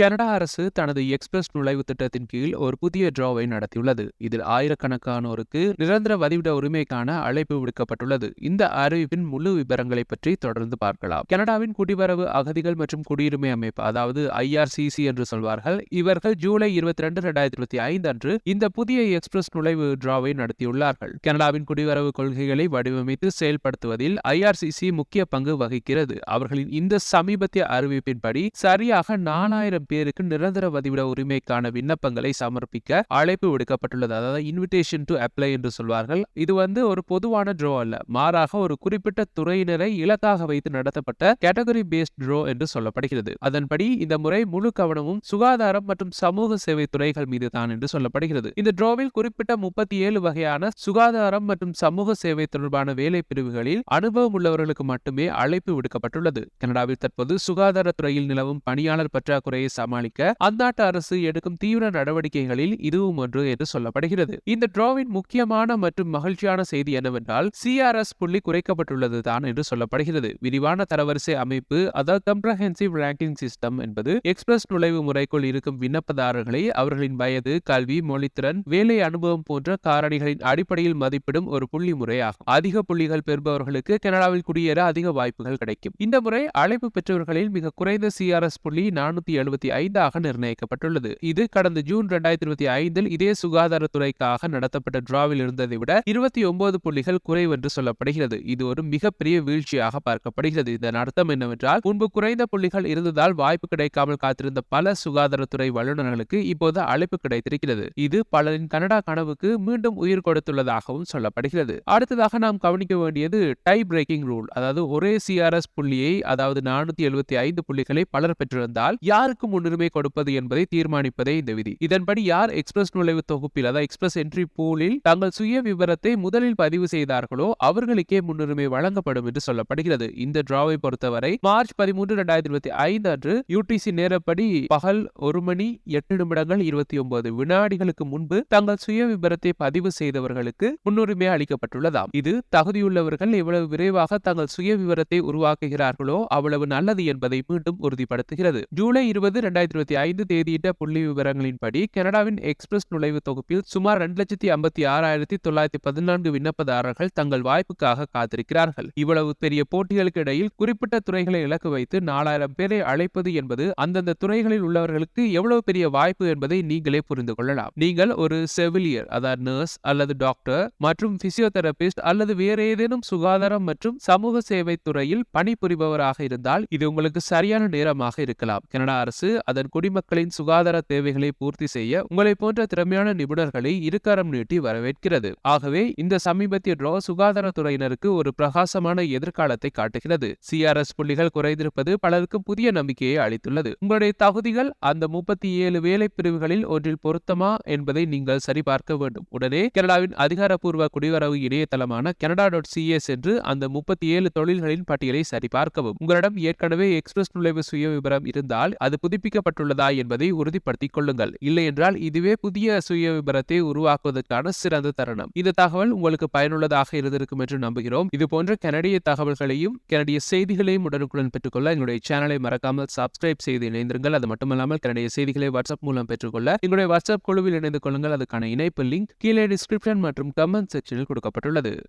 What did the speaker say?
Canada அரசு தனது express நுழைவு திட்டத்தின் கீழ் ஒரு புதிய டிராவை நடத்தியுள்ளது. இதில் ஆயிரக்கணக்கானோருக்கு நிரந்தர வதிவிட உரிமைக்கான அழைப்பு விடுக்கப்பட்டுள்ளது. இந்த அறிவிப்பின் முழு விவரங்களை பற்றி தொடர்ந்து பார்க்கலாம். கனடாவின் குடிவரவு அகதிகள் மற்றும் குடியுரிமை அமைப்பு அதாவது ஐஆர்சிசி என்று சொல்வார்கள் இவர்கள் ஜூலை இருபத்தி ரெண்டு ரெண்டாயிரத்தி இருபத்தி ஐந்து அன்று இந்த புதிய எக்ஸ்பிரஸ் நுழைவு டிராவை நடத்தியுள்ளார்கள். கனடாவின் குடிவரவு கொள்கைகளை வடிவமைத்து செயல்படுத்துவதில் ஐஆர்சிசி முக்கிய பங்கு வகிக்கிறது. அவர்களின் இந்த சமீபத்திய அறிவிப்பின்படி சரியாக நாலாயிரம் பேருக்கு நிரந்தர வதிவிட உரிமைக்கான விண்ணப்பங்களை சமர்ப்பிக்க அழைப்பு விடுக்கப்பட்டுள்ளது. அதாவது இன்விடேஷன் டு அப்ளை என்று சொல்வார்கள். இது வந்து ஒரு பொதுவான ட்ரோ அல்ல. மாறாக ஒரு குறிப்பிட்ட துறையினரை இலக்காக வைத்து நடத்தப்பட்ட கேட்டகரி பேஸ்ட் ட்ரோ என்று சொல்லப்படுகிறது. அதன்படி இந்த முறை முழு கவனமும் சுகாதாரம் மற்றும் சமூக சேவை துறைகள் மீது தான் என்று சொல்லப்படுகிறது. இந்த ட்ரோவில் குறிப்பிட்ட முப்பத்தி ஏழு வகையான சுகாதாரம் மற்றும் சமூக சேவை தொடர்பான வேலை பிரிவுகளில் அனுபவம் உள்ளவர்களுக்கு மட்டுமே அழைப்பு விடுக்கப்பட்டுள்ளது. கனடாவில் தற்போது சுகாதாரத்துறையில் நிலவும் பணியாளர் பற்றாக்குறையை சமாளிக்க அந்நாட்டு அரசு எடுக்கும் தீவிர நடவடிக்கைகளில் இதுவும் ஒன்று என்று சொல்லப்படுகிறது. இந்த டிராவின் முக்கியமான மற்றும் மகிழ்ச்சியான செய்தி என்னவென்றால் சிஆர்எஸ் புள்ளி குறைக்கப்பட்டுள்ளது தான் என்று சொல்லப்படுகிறது. விரிவான தரவரிசை அமைப்பு அதாவது கம்ப்ரஹென்சிவ் ரேங்கிங் சிஸ்டம் என்பது எக்ஸ்பிரஸ் நுழைவு முறைக்குள் இருக்கும் விண்ணப்பதாரர்களை அவர்களின் வயது கல்வி மொழித்திறன் வேலை அனுபவம் போன்ற காரணிகளின் அடிப்படையில் மதிப்பிடும் ஒரு புள்ளி முறையாகும். அதிக புள்ளிகள் பெறுபவர்களுக்கு கனடாவில் குடியேற அதிக வாய்ப்புகள் கிடைக்கும். இந்த முறை அழைப்பு பெற்றவர்களில் மிக குறைந்த சிஆர்எஸ் புள்ளி நானூத்தி எழுபத்தி இருபத்தி ஐந்தாக நிர்ணயிக்கப்பட்டுள்ளது. இது கடந்த ஜூன் இரண்டாயிரத்தி இருபத்தி ஐந்தில் இதே சுகாதாரத்துறைக்காக நடத்தப்பட்ட டிராவில் இருந்ததை விட இருபத்தி ஒன்பது புள்ளிகள் குறைவென்று சொல்லப்படுகிறது. இது ஒரு மிகப்பெரிய வீழ்ச்சியாக பார்க்கப்படுகிறது. இதன் அர்த்தம் என்னவென்றால் முன்பு குறைந்த புள்ளிகள் இருந்ததால் வாய்ப்பு கிடைக்காமல் காத்திருந்த பல சுகாதாரத்துறை வல்லுநர்களுக்கு இப்போது அழைப்பு கிடைத்திருக்கிறது. இது பலரின் கனடா கனவுக்கு மீண்டும் உயிர் கொடுத்துள்ளதாகவும் சொல்லப்படுகிறது. அடுத்ததாக நாம் கவனிக்க வேண்டியது டை பிரேக்கிங் ரூல். அதாவது ஒரே சிஆர்எஸ் புள்ளியை அதாவது நானூத்தி எழுபத்தி ஐந்து புள்ளிகளை பலர் பெற்றிருந்தால் யாருக்கும் முன்னுரிமை கொடுப்பது என்பதை தீர்மானிப்பதே இந்த விதி. இதன்படி யார் எக்ஸ்பிரஸ் நுழைவு தொகுப்பில் அதாவது எக்ஸ்பிரஸ் என்ட்ரி பூலில் தங்கள் சுய விவரத்தை முதலில் பதிவு செய்தார்களோ அவர்களுக்கே முன்னுரிமை வழங்கப்படும் என்று சொல்லப்படுகிறது. இந்த டிராவை பொறுத்தவரை மார்ச் பதிமூன்று இரண்டாயிரத்தி இருபத்தி ஐந்து அன்று யூடிசி நேரப்படி பகல் ஒரு மணி எட்டு நிமிடங்கள் இருபத்தி ஒன்பது வினாடிகளுக்கு முன்பு தங்கள் சுய விவரத்தை பதிவு செய்தவர்களுக்கு முன்னுரிமை அளிக்கப்பட்டுள்ளதாம். இது தகுதியுள்ளவர்கள் எவ்வளவு விரைவாக தங்கள் சுய விவரத்தை உருவாக்குகிறார்களோ அவ்வளவு நல்லது என்பதை மீண்டும் உறுதிப்படுத்துகிறது. ஜூலை இருபது ரெண்டாயிரத்தி இருபத்தி ஐந்து தேதியிட்ட புள்ளி விவரங்களின்படி கனடாவின் எக்ஸ்பிரஸ் நுழைவு தொகுப்பில் சுமார் இரண்டு லட்சத்தி ஐம்பத்தி ஆறாயிரத்தி தொள்ளாயிரத்தி பதினான்கு விண்ணப்பதாரர்கள் தங்கள் வாய்ப்புக்காக காத்திருக்கிறார்கள். இவ்வளவு பெரிய போட்டிகளுக்கு இடையில் குறிப்பிட்ட துறைகளை இலக்கு வைத்து நாலாயிரம் பேரை அழைப்பது என்பது அந்தந்த துறைகளில் உள்ளவர்களுக்கு எவ்வளவு பெரிய வாய்ப்பு என்பதை நீங்களே புரிந்து கொள்ளலாம். நீங்கள் ஒரு செவிலியர் அதாவது நர்ஸ் அல்லது டாக்டர் மற்றும் பிசியோதெரபிஸ்ட் அல்லது வேறு ஏதேனும் சுகாதாரம் மற்றும் சமூக சேவை துறையில் பணிபுரிபவராக இருந்தால் இது உங்களுக்கு சரியான நேரமாக இருக்கலாம். கனடா அரசு அதன் குடிமக்களின் சுகாதார தேவைகளை பூர்த்தி செய்ய உங்களை போன்ற திறமையான நிபுணர்களை இருக்கரம் நீட்டி வரவேற்கிறது. ஆகவே இந்த சமீபத்திய டிரா சுகாதாரத்துறையினருக்கு ஒரு பிரகாசமான எதிர்காலத்தை காட்டுகிறது. சிஆர்எஸ் புள்ளிகள் குறைந்திருப்பது பலருக்கு புதிய நம்பிக்கையை அளித்துள்ளது. உங்களுடைய தகுதிகள் அந்த முப்பத்தி ஏழு வேலை பிரிவுகளில் ஒன்றில் பொருத்தமா என்பதை நீங்கள் சரிபார்க்க வேண்டும். உடனே கனடாவின் அதிகாரப்பூர்வ குடிவரவு இணையதளமான கனடா டாட் சிஏ சென்று அந்த முப்பத்தி ஏழு தொழில்களின் பட்டியலை சரிபார்க்கவும். உங்களிடம் ஏற்கனவே எக்ஸ்பிரஸ் நுழைவு சுய விவரம் இருந்தால் அது புதுப்பிக்கப்பட்டுள்ளதா என்பதை உறுதிப்படுத்திக் கொள்ளுங்கள். இல்லையென்றால் இதுவே புதிய சுய விபரத்தை உருவாக்குவதற்கான சிறந்த தருணம். இந்த தகவல் உங்களுக்கு பயனுள்ளதாக இருந்திருக்கும் என்று நம்புகிறோம். இது போன்ற கனடிய தகவல்களையும் கனடிய செய்திகளையும் உடனுக்குடன் பெற்றுக்கொள்ள எங்களுடைய சேனலை மறக்காமல் சப்ஸ்கிரைப் செய்து இணைந்திருங்கள். அது மட்டுமல்லாமல் கனடிய செய்திகளை வாட்ஸ்அப் மூலம் பெற்றுக்கொள்ள எங்களுடைய வாட்ஸ்அப் குழுவில் இணைந்து கொள்ளுங்கள். அதுக்கான இணைப்பு லிங்க் கீழே டிஸ்கிரிப்ஷன் மற்றும் கமெண்ட் செக்ஷனில் கொடுக்கப்பட்டுள்ளது.